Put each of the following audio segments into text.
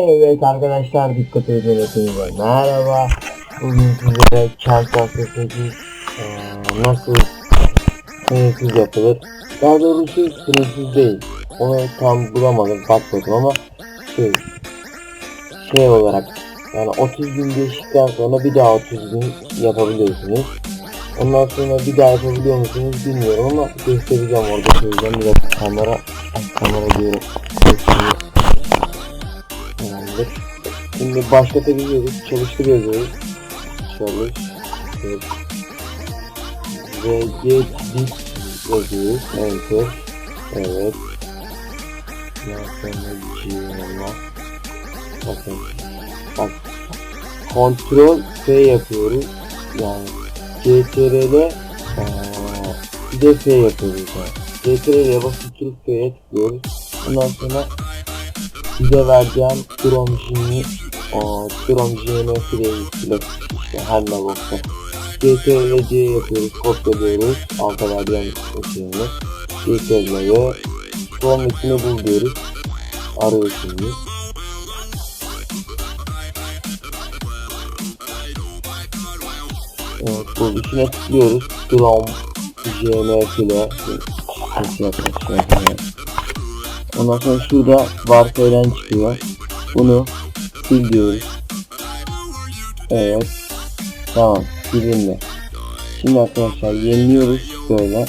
Evet arkadaşlar dikkat edin hepinize. Merhaba. Bugün sizlere Kansas 8 eee, nasıl sınırsız yapılır. Daha doğrusu sınırsız değil. Onu tam bulamadım bakmadım ama şey şey olarak yani 30 gün geçtikten sonra bir daha 30 gün yapabiliyorsunuz. Ondan sonra bir daha yapabiliyor musunuz bilmiyorum ama göstereceğim orada söyleyeceğim. Bir dakika kamera, kamera diyorum. Tamamdır. Şimdi başlatabiliyoruz, çalıştırıyoruz. Çalış. Evet. Ve get bit yazıyoruz. Enter. Evet. Gmail'a. Bakın. Bak. Kontrol F yapıyoruz. Yani CTRL bir de F yapıyoruz. Yani. CTRL'ye basıp F'ye tıklıyoruz. Ondan sonra size vereceğim Genie o GNF ile ile işte her ne boksa CTRL C yapıyoruz, kopyalıyoruz alta vereceğim şeyini CTRL'ye Chrome metnini bul diyoruz arıyorsunuz Evet bu içine tıklıyoruz Chrome GNF ile? Ondan sonra şurada varsayılan çıkıyor. Bunu sil diyoruz. Evet. Tamam. Silindi. Şimdi arkadaşlar yeniliyoruz böyle.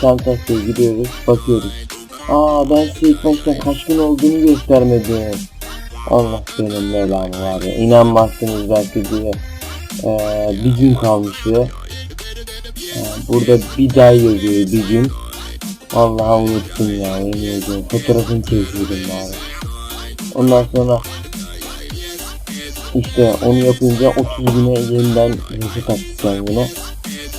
Çantasına gidiyoruz. Bakıyoruz. Aa ben size ilk kaç gün olduğunu göstermedim. Allah benim belamı var ya. İnanmazsınız belki diye. Ee, bir gün kalmıştı. Ee, burada bir daha yazıyor bir gün. Vallahi unuttum ya ediyorum. Fotoğrafını çekiyordum bari. Ondan sonra işte onu yapınca 30 güne yeniden reset ben yine.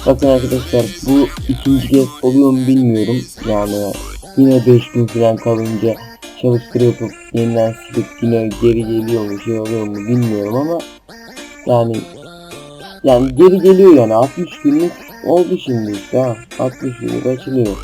Bakın arkadaşlar bu ikinci kez oluyor mu bilmiyorum. Yani yine 5 gün falan kalınca çalıştır yapıp yeniden silip yine geri geliyor mu şey oluyor mu bilmiyorum ama yani yani geri geliyor yani 60 günlük oldu şimdi işte ha 60 günlük açılıyor.